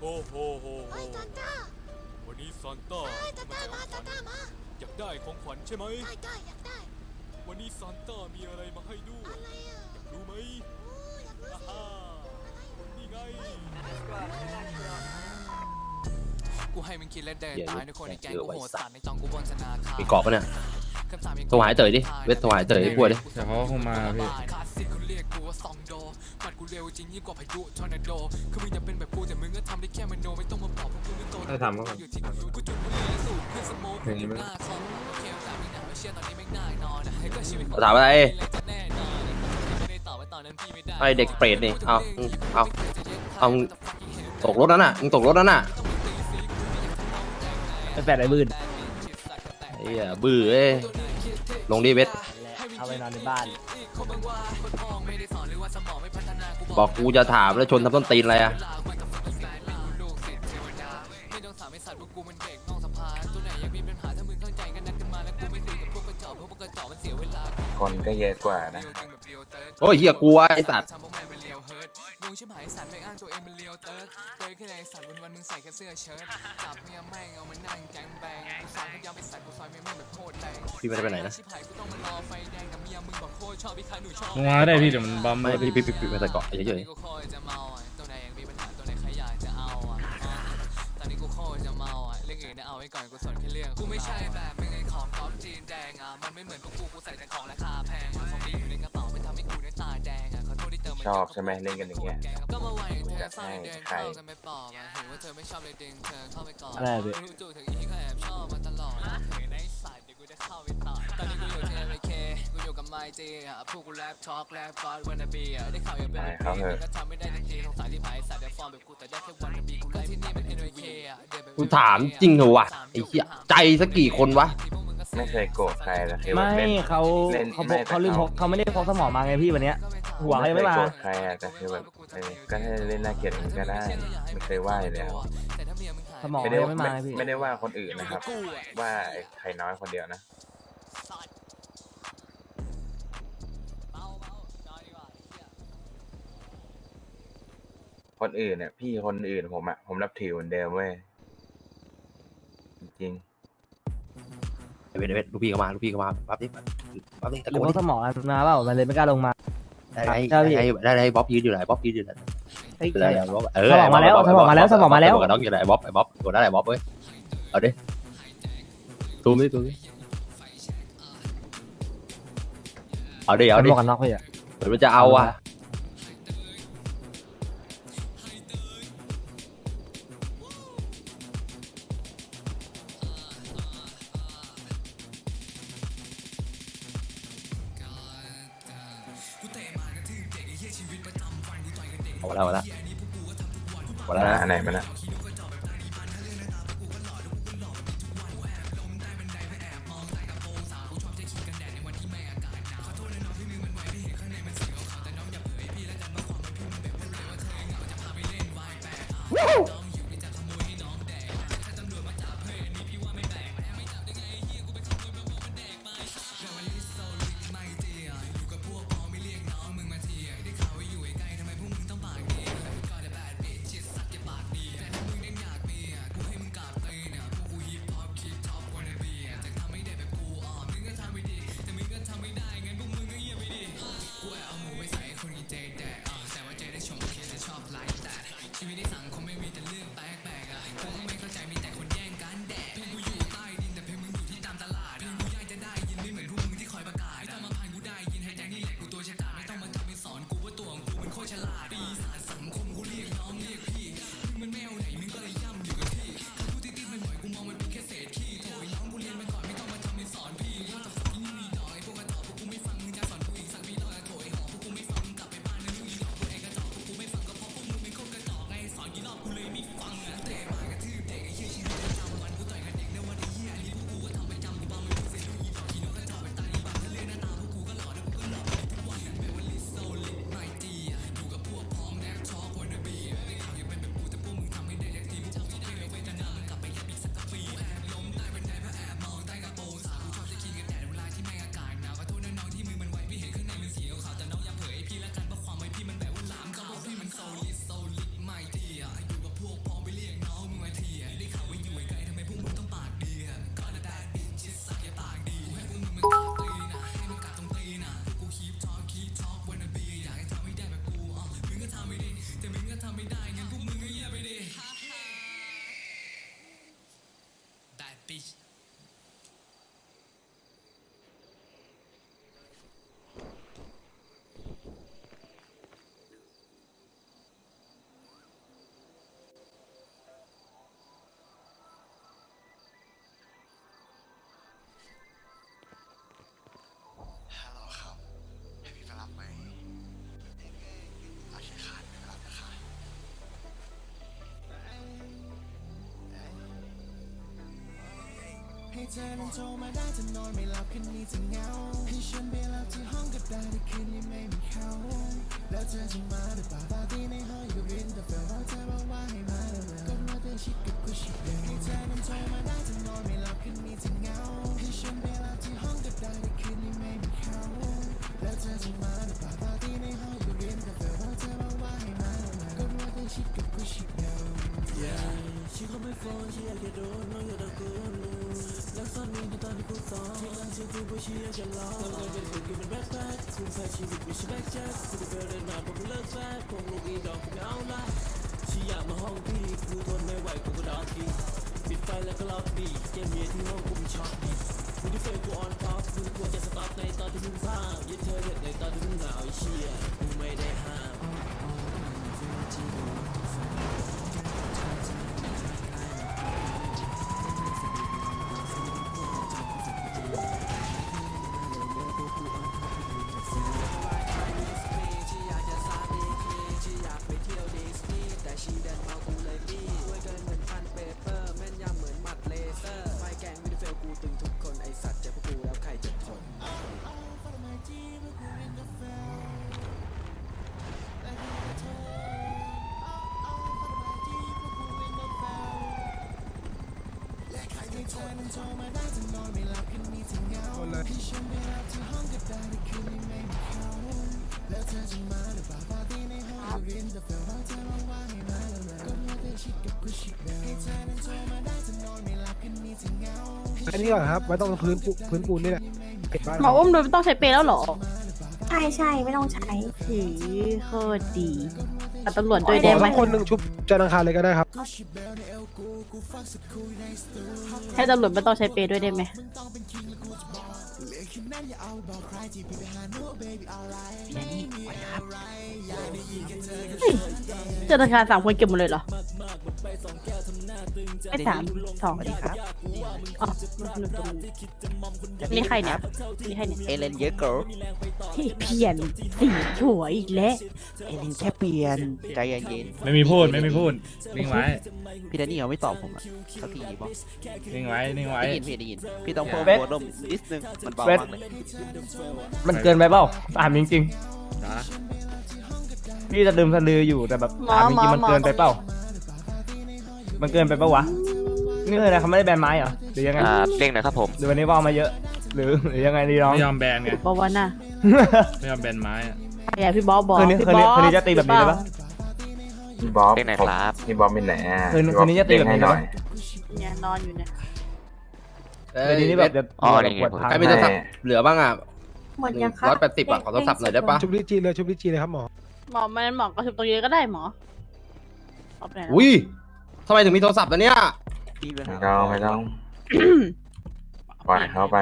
โอ้โหโหโหเฮ้ยตาต้าวันนี้ซานต้าเฮ้ยตาต้ามาตาต้ามาอยากได้ของขวัญใช่ไหม ได้ได้อยากได้ วันนี้ซานต้ามีอะไรมาให้ด้วย อะไรอะรู้ไหมโอ้อยากรู้อ่าสิฮ่านี่ไง กูให้มึงคิดและเดินเหี้ยตายในคนในแก๊งเยอะกูไว้โหดสัสัตตว์ว์ในจองกูบนธนาคาร มีเกาะปะเนี่ยคำถามยังโทรหาไอ้เต๋อดิเวทโทรหาไอ้เต๋อให้พูดดิ เดี๋ยวเขาก็คงมาพี่คลาสสิ กเขาเรียกกูว่าซองโดมัดกูเร็วจริงยิ่งกว่าพายุทอร์นาโด คือมึงจะเป็นแบบกูแต่มึงก็ทำได้แค่มโนไม่ต้องมาบอกพวกกูไม่โตให้ทำก็ก่อน อยู่ที่กูกูจุดบุหรี่และสูบขึ้นสโมกอย่างนี้ไหมหน้าคอมเคลแต่ไม่หนาวเชื่อตอนนี้ไม่ง่ายนอนนะให้ก็ชีวิตของถามอะไรจะแน่นอนไม่ได้ตอบว่าตอนนั้นพี่ไม่ได้ ไอเด็กเปรตนี่ เอาอืมเอา เอามึงตกรถนั้นน่ะ มึงตกรถนั้นน่ะเป็นแฟนไอ้บืนไอ้เหี้ยบื้อเอ้ยลงดิเวทเอาไปนอนในบ้าน บอกกูจะถามแล้วชนทำต้นตีนอะไรอะไม่ต้องถามไอ้สัตว์ว่ากูมันเด็กนอกสภาตัวไหนยังมีปัญหาถ้ามึงเข้าใจกันนัดกันมาแล้วกูไม่คุยกับพวกกระจอกเพราะพวกกระจอกมันเสียเวลาคนก็เยอะกว่านะ โอ้ยเหี้ยกลัวไอ้สัตว์ทำพวกแม่งเป็นเลียวเฮิร์ตมึ งชิบหายสัตว์ไม่อ้างตัวเองเป็นเลียวเติร์ดเตยแค่ไหนสัตว์วันวันๆมึงใส่แค่เสื้อเชิ้ตจับเมียแม่งเอามานั่งแกงแบงกูสอนให้ย้ำไปสัตว์กูซอยไม่แม่งแบบโคตรแรงพี่ไม่ได้ไปไหนนะ ชิบหายกูต้องมารอไฟแดงกับเมียมึงบอกโคตรชอบพี่คายหนูชอบลงมาก็ได้พี่เดี๋ยวมันบัมไม่พี่พี่พี่พี่ไม่ใส่เกาะเฉยตอนนี้กูโคตรจะเมาอะตัวไหนยังมีปัญหาตัวไหนใครอยากจะเอาอะอะตอนนี้กูโคตรจะเมาอะเรื่องอื่นเนี่ยเอาไว้ก่อนกูสนแค่เรื่องกูไม่ใช่แบบไม่ไงของท็อปจีนแดงอะมันไม่เหมือนพวกกูกูใส่แต่ของราคาแพงอะของดีอยู่ในกระเป๋าไม่ทำให้กูได้ตาแดงอะ ชอบใช่ไหมเล่นกันอย่างเงี้ยก็มาไหวเธออยากสร้างให้เดินใครเข้ากันไม่ปอบอะเห็นว่าเธอไม่ชอบเลยดึงเธอเข้าไปก่อนอะไรอะพี่ไม่รู้จู่ถึงอีกก็แอบชอบมาตลอดเห็นไอ้สายเดี๋ยวกูจะเข้าไปต่อตอนนี้กูอยู่ที่ MK กูอยู่กับไมจีอะพวกกูแรปทอล์กแรปกอดวันนบีอะได้ข่าวยังเป็นไปลูกครับพี่เถอะก็ทำไม่ได้ทันทีสงสารที่ผายสัตว์เดี๋ยวฟอร์มแบบกูแต่ได้แค่วันนบีกูไล่ที่นี่เป็น NYK อะเดี๋ยวแบบๆกูถามจริงเหรอวะไอ้เหี้ยใจสักกี่คนวะไม่เคยโกรธใครนะคือแบไม่บเล่นเขาเล่นเขาพไม่กแต่เขาลืมพกเขาไม่ได้พกสมองมาไงพี่วันเนี้ย หัวเขายังไม่มาเคยโกรธใครอะแต่คือแบบเออก็ให้เล่นน่าเกลียดอย่างนี้ก็ได้ไม่เคยว่าอยู่แล้วสมองไม่ได้ยังไม่มาไม่ไงพี่ ไม่ได้ว่าคนอื่นนะครับ ว่าไอ้ใครน้อยคนเดียวนะคนอื่นเนี่ยพี่คนอื่นผมอะผมรับถือเหมือนเดิมเว้ยจริงไอ้เวทไอ้เวทลูกพี่เข้ามาลูกพี่เข้ามาปั๊บดิปั๊บดิตะหรืโกอนพกสมองมาเปล่ามันเลยไม่กล้าลงมา ได้ได้ใช่พี่ได้ได้ได้บ๊อบยืนอยู่ไหนบ๊อบยืนอยู่ไหนเฮ้ยได้ได้บ๊อบเออสมองมาแล้วไมือนมันจะเอาอะเอาแล้วเอาแล้วเอาๆแล้วอ่านะอันไหนมันอะ pays. เธอนั้นโทรมาได้จะนอนไม่หลับคืนนี้จะเหงาให้ฉันไปรับที่ห้องก็ได้แต่คืนนี้ไม่มีเขาแล้วเธอจะมาหรือเปล่าปาร์ตี้ในห้องอยู่วินแต่เฟลว่าเธอบอกว่าให้มาเร็วๆก็มาเธอชิดกับกูชิดเร็วให้เธอนั้นโทรมาได้จะนอนไม่หลับคืนนี้จะเหงาให้ฉันไปรับที่ห้องก็ได้แต่คืนนี้ไม่มีเขาแล้วเธอจะมาหรือเปล่าปาร์ตี้ในห้องอยู่วินแต่เฟลว่าเธอบอกว่าให้มาเร็วๆก็มาเธอชิดกับกูชิดเร็ว Yeah she call my phone she อยากจะโดนน้องอยากตะโกน รักซ่อนมีในตอนที่กูซ้อมที่ร้านชื่อกูว่าชีอากจะร้องทำงานเป็นคนกินเป็นแบ็คแพ็คคุณใช้ชีวิตไม่ใช่แบ็คแจ็คคุณเดินเดินมาผมเลิกแฟนผมลูกอีดอกผมไม่เอาละชีอยากมาห้องพี่กูทนไม่ไหวกูก็ดอกดีปิดไฟแล้วก็ล็อกดีเกมเมียที่ห้องกูมันช็อตดีมึงที่เฟซกูออนท็อปมึงควรจะสต็อปในตอนที่มึงพลาดยึดเธอเด็ดในตอนที่มึงเหงาไอ้เชี่ยมึงไม่ได้ห้าม อันนี้ก่อนครับไว้ตรงพื้นปูพื้นปูนนี่แหละเก็บบ้านหมออุ้มโดยไม่ต้องใช้เปรย์แล้วเหรอ ใช่ใช่ไม่ต้องใช้หือโคตรดี ตัดตำรวจด้วยได้ไหมสักคนหนึ่งชุบจันทร์อังคารเลยก็ได้ครับ ให้ตำรวจไม่ต้องใช้เปรย์ด้วยได้ไหมเฮ้ยเจ้าธนาคารสามคนเก็บหมดเลยเหรอไม่สามสองดีครับอ๋อหนึ่งตรงนี้นี่ใครเนี่ยนี่ใครเนี่ยเอเลนเยอะเกิร์ที่เพี้ยนสีถั่วอีกแล้ว เอเลนแค่เปลี่ยนใจเย็นไม่มีพูดไม่มีพูดนิ่งไว้ๆพี่แดนนี่เขาไม่ตอบผมอะสักทีบอกนิ่งไว้นิ่งไว้ได้ยินพี่ได้ยินพี่ต้องเพิ่มเวทโวลมนิดนึงมันเบาเวทมากเลยมันเกินไปเปล่าถามจริงนะๆพี่จะดื่มสะลืออยู่แต่แบบหมอหมอหมอมันเกินไปเปล่าวะนี่เลยนะเขาไม่ได้แบนไม้เหรอหรือยังไงเร่งหนะครับผมหรือวันนี้ว่ามาเยอะ หรือหรือยังไงดีน้องไม่ยอมแบนไงบอกว่าน่ะไม่ยอมแบนไม้อะอย่าพี่บอสบอกคืนนี้พี่คืนนี้บอสคืนนี้จะตีแบบนี้เลยปะ พี่บ๊อบเร่งไหนผมครับ พี่บ๊อบเป็นไหนอะคืนพี่บ๊อบคืนนี้จะตีแบบนี้เร่งให้หน่อย เนี่ยนอนอยู่เนี่ยเอ้เดี๋ยยวนี้แบบจะอ๋อนี่ไง ปวดพังใครมีโทรศัพท์เหลือบ้างอะหมดยังครับร้อยแปดสิบอะขอโทรศัพท์หน่อยได้ปะชุบลิจีเลยชุบลิจีเลยครับหมอ หมอมันหมอก็ชุบตรงนี้ก็ได้หมอเอาไปไหนแล้วอุ้ยทำไมถึงมีโทรศัพท์แล้วเนี่ยพี่เลยไม่ต้องไม่ต้องปล่อยเข้าไป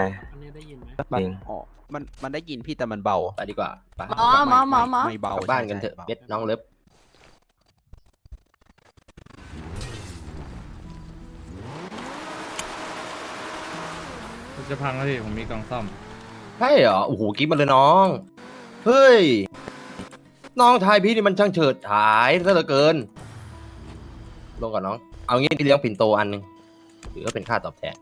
จริงอ๋อมันมันได้ยินพี่แต่มันเบา ไปดีกว่าไปหมอหมอหมอหมอ ไม่เบากลับบ้านกันเถอะใช่เบ็ดน้องเลิฟ จะพังแล้วพี่ผมมีกล่องซ่อม ใช่เหรอ โอ้โหกิ๊บมาเลยน้อง เฮ้ย น้องชายพี่นี่มันช่างเฉิดฉายซะเหลือเกิน ลงก่อนน้อง เอางี้พี่เลี้ยงปิ่นโตอันหนึงถือว่าเป็นค่าตอบแทน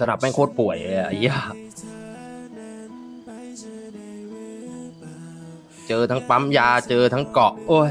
สนับแม่งโคตรป่วยเลยอะไอ้เหี้ยเจอทั้งปั๊มยาเจอทั้งเกาะ โอ้ย